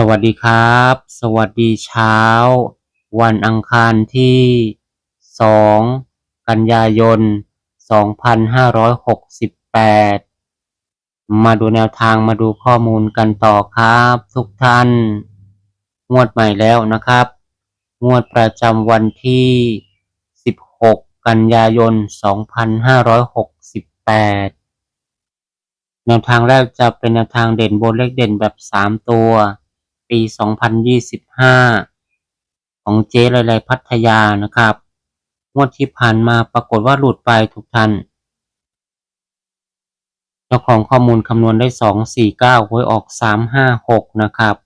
สวัสดีครับ สวัสดีเช้า วันอังคารที่ 2 กันยายน 2568 มาดูแนวทางมาดูข้อมูลกันต่อครับ ทุกท่าน งวดใหม่แล้วนะครับ งวดประจำวันที่ 16 กันยายน 2568 แนวทางแรกจะเป็นแนวทางเด่นบนเลขเด่นแบบ 3 ตัว ปี 2025 ของเจ๊ไรไรพัทยานะครับ งวดที่ผ่านมาปรากฏว่าหลุดไปทุกท่านเจ้าของข้อมูลคำนวณได้ 249หวยออก 356 นะครับ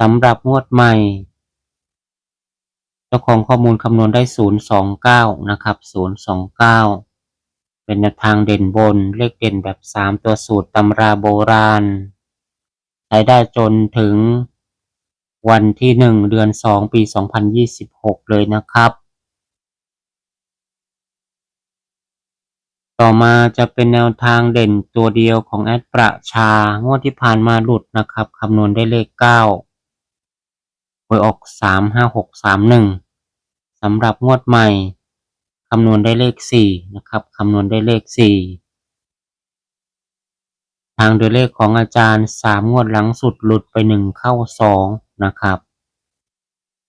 สำหรับงวดใหม่ เจ้าของข้อมูลคำนวณได้ 029 นะครับ 029 เป็นแนวทางเด่นบนเลขเด่นแบบ 3 ตัวสูตรตำราโบราณ ช้ได้จนถึงวันที่1เดือน2ปี2026เลยนะครับ ต่อมาจะเป็นแนวทางเด่นตัวเดียวของแอดประชางวดที่ผ่านมาหลุดนะครับคำนวณได้เลข9หวยออก35631สำหรับงวดใหม่คำนวณได้เลข4นะครับคำนวณได้เลข4 ทางโดยเลขของอาจารย์3งวดหลังสุดหลุดไป1เข้า2นะครับ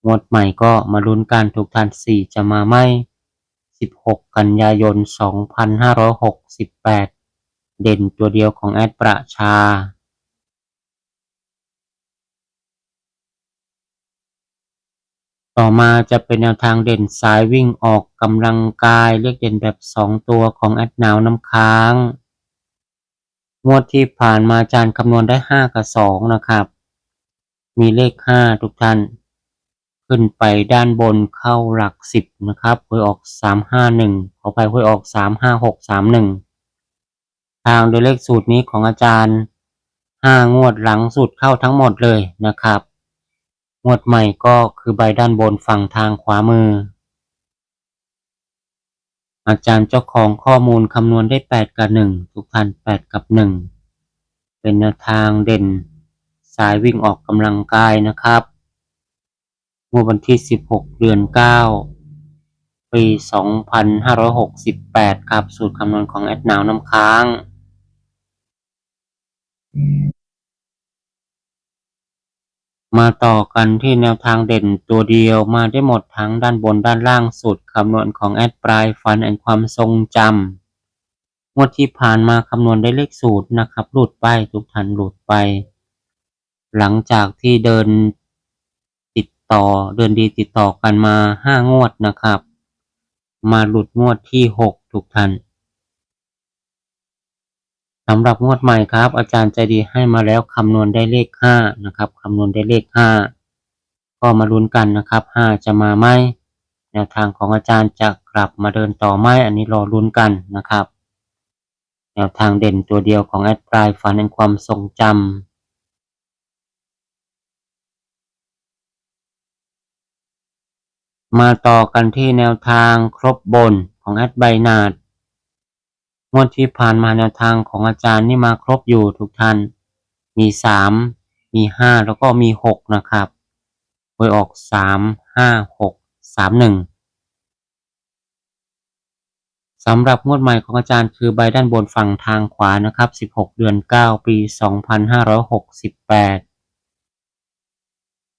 งวดใหม่ก็มาลุ้นกันทุกท่าน4จะมาไหม16กันยายน2568เด่นตัวเดียวของแอดประชาต่อมาจะเป็นแนวทางเด่นสายวิ่งออกกำลังกาย เรียกเด่นแบบ 2 ตัวของแอดหนาวน้ำค้าง งวดที่ผ่านมาอาจารย์คำนวณได้5กับ2นะครับ มีเลข5ทุกท่าน ขึ้นไปด้านบนเข้าหลัก10นะครับหวยออก351ขอไปหวยออก35631ทางโดยเลขสูตรนี้ของอาจารย์5งวดหลังสุดเข้าทั้งหมดเลยนะครับ งวดใหม่ก็คือใบด้านบนฝั่งทางขวามือ อาจารย์เจ้าของข้อมูลคำนวณได้ 8 กับ 1 ทุกท่าน8กับ 1 เป็นแนวทางเด่น สายวิ่งออกกำลังกายนะครับเมื่อวันที่ 16 เดือน 9 ปี 2568 ครับ สูตรคำนวณของแอดนาวน้ำค้าง มาต่อกันที่แนวทางเด่นตัวเดียวมาได้หมดทั้งด้านบนด้านล่างสุดคำนวณของแอดปลายฟันแห่งความทรงจำงวดที่ผ่านมาคำนวณได้เลขสูตรนะครับ หลุดไปทุกท่านหลุดไป หลังจากที่เดินติดต่อเดินดีติดต่อกันมาห้างวดนะครับ มาหลุดงวดที่หกทุกท่าน สำหรับงวดใหม่ครับ อาจารย์ใจดีให้มาแล้วคำนวณได้เลขห้านะครับคำนวณได้เลขห้าก็มาลุ้นกันนะครับห้าจะมาไหมแนวทางของอาจารย์จะกลับมาเดินต่อไหมอันนี้รอลุ้นกันนะครับแนวทางเด่นตัวเดียวของแอดปลายฝันแห่งความทรงจำมาต่อกันที่แนวทางครบบนของแอดใบนาด งวดที่ผ่านมาแนวทางของอาจารย์นี่มาครบอยู่ทุกท่าน มีสามมีห้าแล้วก็มีหกนะครับหวยออกสามห้าหกสามหนึ่งสำหรับงวดใหม่ของอาจารย์คือใบด้านบนฝั่งทางขวานะครับ 16 เดือน 9 ปี 2568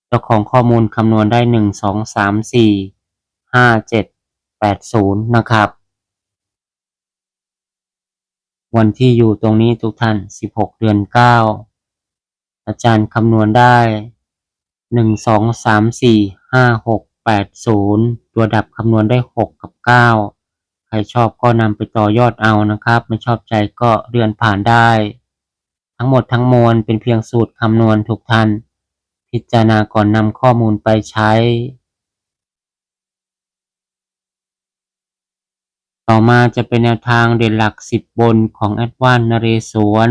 เจ้าของข้อมูลคำนวณได้ 1 2 3 4 5 7 8 0 นะครับ วันที่อยู่ตรงนี้ทุกท่าน 16 เดือน 9 อาจารย์คำนวณได้ 1 2 3 4 5 6 8 0 ตัวดับคำนวณได้ 6 กับ 9 ใครชอบก็นำไปต่อยอดเอานะครับ ไม่ชอบใจก็เลื่อนผ่านได้ ทั้งหมดทั้งมวลเป็นเพียงสูตรคำนวณทุกท่าน พิจารณาก่อนนำข้อมูลไปใช้ ต่อมาจะเป็นแนวทางเด่นหลักสิบบนของแอดวานนเรศวร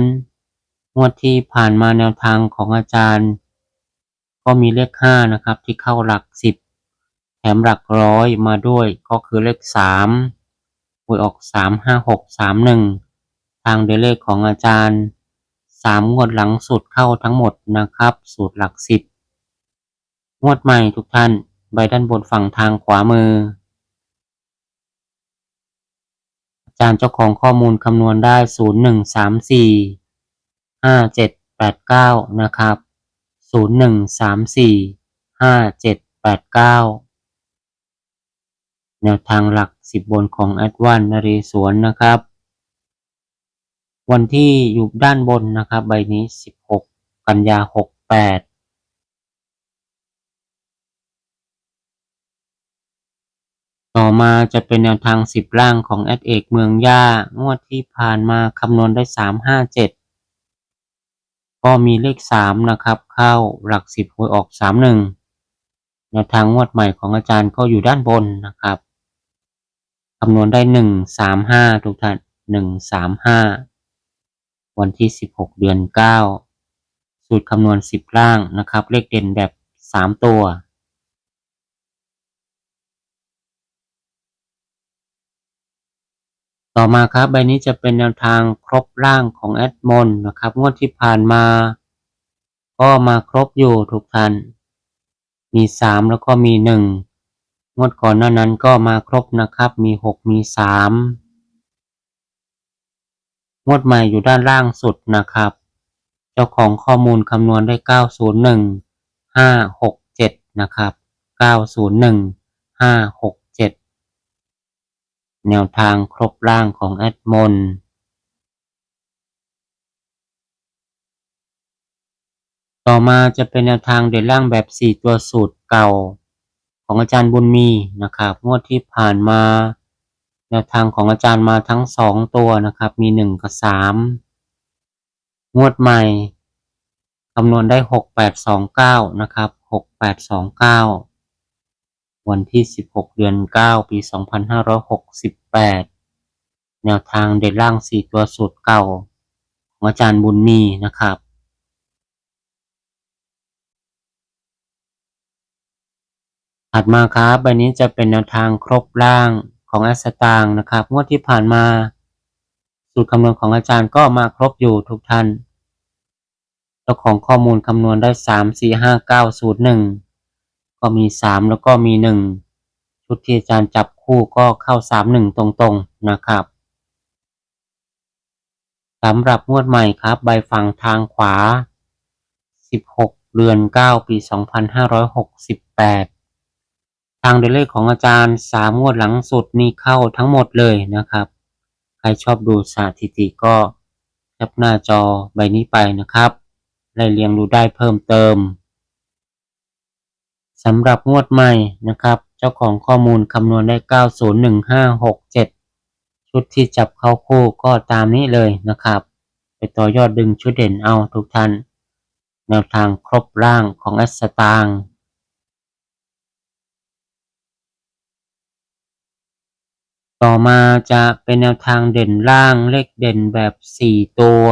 งวดที่ผ่านมาแนวทางของอาจารย์ ก็มีเลขห้านะครับที่เข้าหลักสิบแถมหลักร้อยมาด้วยก็คือเลขสามหวยออกสามห้าหกสามหนึ่งทางเดเลขของอาจารย์สามงวดหลังสุดเข้าทั้งหมดนะครับ สูตรหลักสิบงวดใหม่ทุกท่าน ใบด้านบนฝั่งทางขวามือ จารย์เจ้าของข้อมูลคำนวณได้ 01345789 นะครับ 01345789 แนวทางหลัก 10 บนของแอดวานนเรศวนนะครับ วันที่อยู่ด้านบนนะครับ ใบนี้ 16 กันยา 68 ต่อมาจะเป็นแนวทางสิบล่างของแอดเอกเมืองย่างวดที่ผ่านมาคำนวณได้สามห้าเจ็ดก็มีเลขสามนะครับ เข้าหลักสิบหวยออกสามหนึ่งแนวทางงวดใหม่ของอาจารย์ก็อยู่ด้านบนนะครับคำนวณได้หนึ่งสามห้าทุกท่านหนึ่งสามห้าวันที่สิบหกเดือนเก้าสูตรคำนวณสิบล่างนะครับ เลขเด่นแบบสามตัว ต่อมาครับใบนี้จะเป็นแนวทางครบร่างของแอดมอนนะครับ งวดที่ผ่านมา ก็มาครบอยู่ทุกท่าน มี 3 แล้วก็มี 1 งวดก่อนหน้านั้นก็มาครบนะครับ มี 6 มี 3 งวดใหม่อยู่ด้านล่างสุดนะครับ เจ้าของข้อมูลคำนวณได้ 901 567 นะครับ 901 567 แนวทางครบร่างของแอดมนต่อมาจะเป็นแนวทางเด่นล่างแบบ 4 ตัวสูตรเก่า ของอาจารย์บุญมีนะครับงวดที่ผ่านมา แนวทางของอาจารย์มาทั้ง 2 ตัวนะครับ มี 1 กับ 3 งวดใหม่คำนวณได้ 6829 นะครับ 6829 วันที่ 16 เดือน 9 ปี 2568 แนวทางเด็ดล่าง 4 ตัวสูตรเก่า ของอาจารย์บุญมีนะครับ ถัดมาครับใบนี้จะเป็นแนวทางครบล่างของแอสตางนะครับ งวดที่ผ่านมา สูตรคำนวณของอาจารย์ก็มาครบอยู่ทุกท่านเจ้าของข้อมูลคำนวณได้ 3 4 5 9 0 1 ก็มีสามแล้วก็มีหนึ่งชุดที่อาจารย์จับคู่ก็เข้าสามหนึ่งตรงๆนะครับสำหรับงวดใหม่ครับ ใบฝั่งทางขวา 16เดือน 9 ปี 2568 ทางเดลเลขของอาจารย์สามงวดหลังสุดนี้เข้าทั้งหมดเลยนะครับ ใครชอบดูสถิติก็แคปหน้าจอใบนี้ไปนะครับไล่เรียงดูได้เพิ่มเติม สำหรับงวดใหม่นะครับ เจ้าของข้อมูลคำนวณได้ 901567 ชุดที่จับเข้าคู่ก็ตามนี้เลยนะครับ ไปต่อยอดดึงชุดเด่นเอาทุกท่าน แนวทางครบร่างของแอสตางต่อมาจะเป็นแนวทางเด่นล่างเลขเด่นแบบ 4 ตัว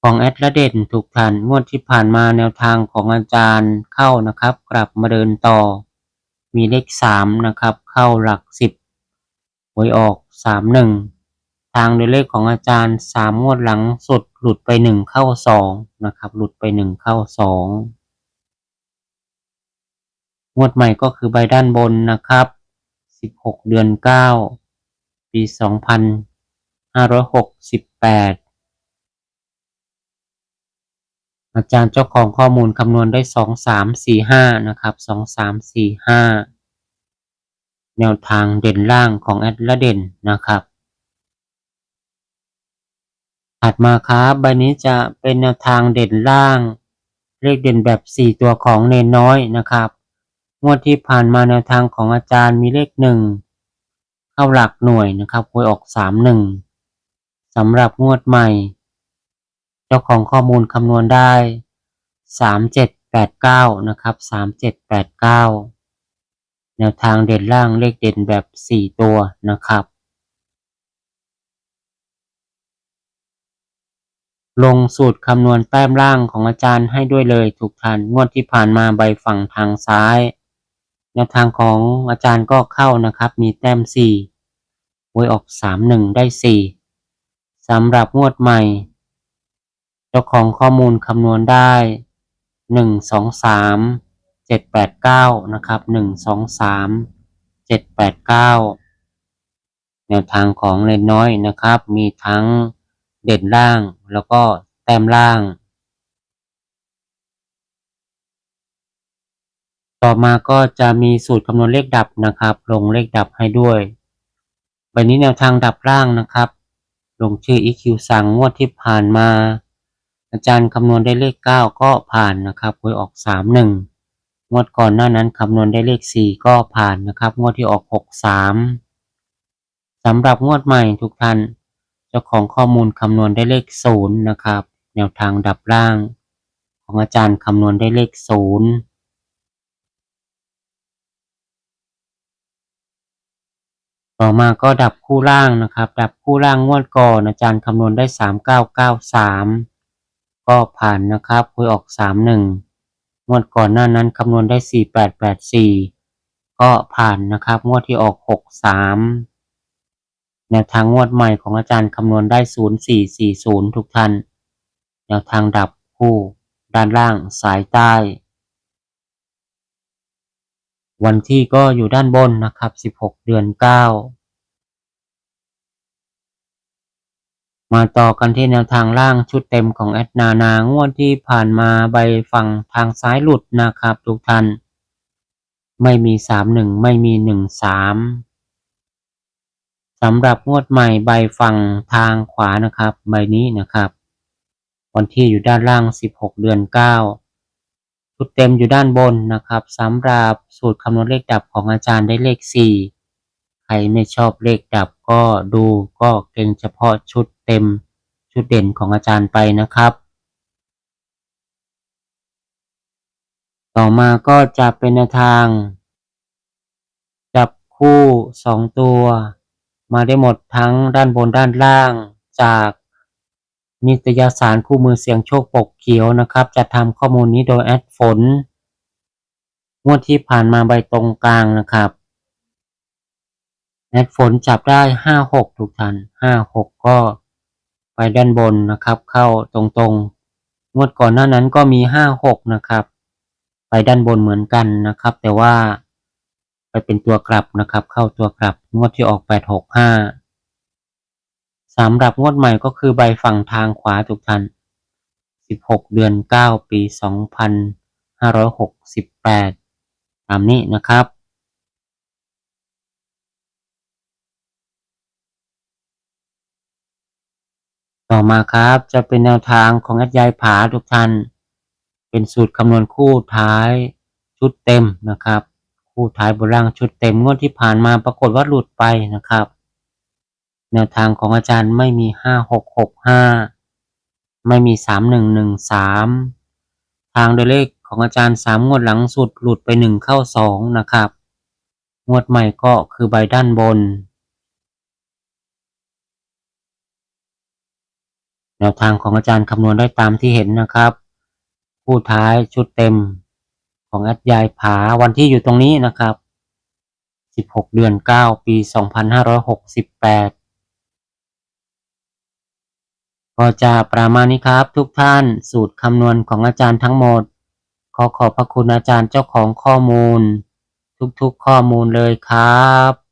ของแอดละเด่นถูกท่านงวดที่ผ่านมาแนวทางของอาจารย์เข้านะครับ กลับมาเดินต่อ มีเลขสามนะครับ เข้าหลักสิบหวยออกสามหนึ่งทางโดยเลขของอาจารย์สามงวดหลังสุดหลุดไปหนึ่งเข้าสองนะครับ หลุดไปหนึ่งเข้าสองงวดใหม่ก็คือใบด้านบนนะครับสิบหกเดือนเก้าปีสองพันห้าร้อยหกสิบแปด อาจารย์เจ้าของข้อมูลคำนวณได้สองสามสี่ห้านะครับสองสามสี่ห้าแนวทางเด่นล่างของแอดละเด่นนะครับถัดมาครับใบนี้จะเป็นแนวทางเด่นล่าง เลขเด่นแบบสี่ตัวของเนนน้อยนะครับงวดที่ผ่านมาแนวทางของอาจารย์มีเลขหนึ่งเข้าหลักหน่วยนะครับหวยออกสามหนึ่งสำหรับงวดใหม่ เจ้าของข้อมูลคำนวณได้สามเจ็ดแปดเก้านะครับสามเจ็ดแปดเก้าแนวทางเด่นล่างเลขเด่นแบบสี่ตัวนะครับ ลงสูตรคำนวณแต้มล่างของอาจารย์ให้ด้วยเลยทุกท่านงวดที่ผ่านมาใบฝั่งทางซ้าย แนวทางของอาจารย์ก็เข้านะครับ มีแต้มสี่หวยออกสามหนึ่งได้สี่สำหรับงวดใหม่ เจ้าของข้อมูลคำนวณได้หนึ่งสองสามเจ็ดแปดเก้านะครับหนึ่งสองสามเจ็ดแปดเก้าแนวทางของเล็กน้อยนะครับ มีทั้งเด่นล่างแล้วก็แต้มล่าง ต่อมาก็จะมีสูตรคำนวณเลขดับนะครับ ลงเลขดับให้ด้วยใบนี้แนวทางดับล่างนะครับ ลงชื่อ EQ สั่งงวดที่ผ่านมา อาจารย์คำนวณได้เลข 9 ก็ผ่านนะครับหวยออก 31 งวดก่อนหน้านั้นคำนวณได้เลข 4 ก็ผ่านนะครับ งวดที่ออก 63สำหรับงวดใหม่ทุกท่านเจ้าของข้อมูลคำนวณได้เลข 0 นะครับ แนวทางดับล่าง ของอาจารย์คำนวณได้เลข 0ต่อมาก็ดับคู่ล่างนะครับ ดับคู่ล่างงวดก่อนอาจารย์คำนวณได้สามเก็ผ่านนะครับคุยออกสามหนึ่งงวดก่อนหน้านั้นคำนวณได้สี่แปดแปดสี่ก็ผ่านนะครับงวดที่ออกหกสามแนวทางงวดใหม่ของอาจารย์คำนวณได้ศูนย์สี่สี่ศูนย์ทุกท่านแนวทางดับคู่ด้านล่างสายใต้ วันที่ก็อยู่ด้านบนนะครับ 16 เดือน 9 มาต่อกันที่แนวทางล่างชุดเต็มของแอดนานางวดที่ผ่านมาใบฝั่งทางซ้ายหลุดนะครับทุกท่าน ไม่มี31ไม่มี13สำหรับงวดใหม่ใบฝั่งทางขวานะครับ ใบนี้นะครับวันที่อยู่ด้านล่าง 16 เดือน 9 ชุดเต็มอยู่ด้านบนนะครับสำหรับสูตรคำนวณเลขดับของอาจารย์ได้เลข 4 ใครไม่ชอบเลขดับก็ดูก็เก่งเฉพาะชุด เต็มชุดเด่นของอาจารย์ไปนะครับ ต่อมาก็จะเป็นนวทาง จับคู่ 2 ตัว มาได้หมดทั้งด้านบนด้านล่างจากนิตยสารคู่มือเสียงโชคปกเขียวนะครับ จะทำข้อมูลนี้โดยแอดฝนงวดที่ผ่านมาใบตรงกลางนะครับแอดฝนจับได้ห้าหกทุกท่านห้าหกก็ ด้านบนนะครับ เข้าตรงๆ งวดก่อนหน้านั้นก็มีห้าหกนะครับ ไปด้านบนเหมือนกันนะครับ แต่ว่าไปเป็นตัวกลับนะครับ เข้าตัวกลับงวดที่ออกแปดหกห้าสำหรับงวดใหม่ก็คือใบฝั่งทางขวาทุกท่าน16เดือน9ปี2568ตามนี้นะครับ ต่อมาครับจะเป็นแนวทางของแอดยายผาทุกท่าน เป็นสูตรคำนวณคู่ท้ายชุดเต็มนะครับ คู่ท้ายบนล่างชุดเต็มงวดที่ผ่านมาปรากฏว่าหลุดไปนะครับ แนวทางของอาจารย์ไม่มีห้าหกหกห้าไม่มีสามหนึ่งหนึ่งสามทางโดยเลขของอาจารย์สามงวดหลังสุดหลุดไปหนึ่งเข้าสองนะครับ งวดใหม่ก็คือใบด้านบน แนวทางของอาจารย์คำนวณได้ตามที่เห็นนะครับผู้ท้ายชุดเต็มของแอดยายผาวันที่อยู่ตรงนี้นะครับ 16 เดือน 9 ปี 2568 ก็จะประมาณนี้ครับทุกท่านสูตรคำนวณของอาจารย์ทั้งหมด ขอขอบพระคุณอาจารย์เจ้าของข้อมูล ทุกๆข้อมูลเลยครับ